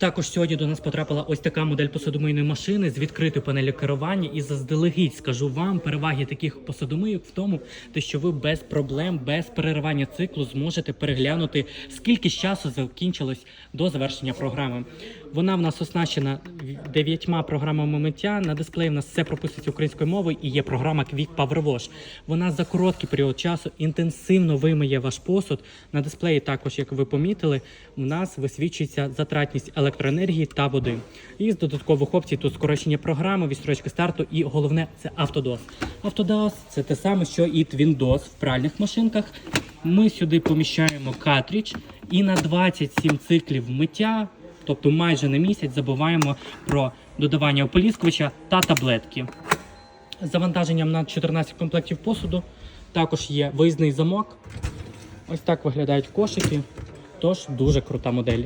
Також сьогодні до нас потрапила ось така модель посудомийної машини з відкритою панелью керування. І заздалегідь скажу вам переваги таких посудомийок в тому, те, що ви без проблем, без переривання циклу зможете переглянути, скільки часу закінчилось до завершення програми. Вона в нас оснащена дев'ятьма програмами миття. На дисплеї в нас все прописується українською мовою і є програма Quick Power. Вона за короткий період часу інтенсивно вимиє ваш посуд. На дисплеї також, як ви помітили, у нас висвічується затратність електроенергії та води. І з додаткових опцій тут скорочення програми, відстрочка старту і головне це автодос. Автодос це те саме, що і Twindos в пральних машинках. Ми сюди поміщаємо картридж і на 27 циклів миття, тобто майже на місяць, забуваємо про додавання ополіскувача та таблетки. Завантаженням на 14 комплектів посуду. Також є виїзний замок. Ось так виглядають кошики. Тож дуже крута модель.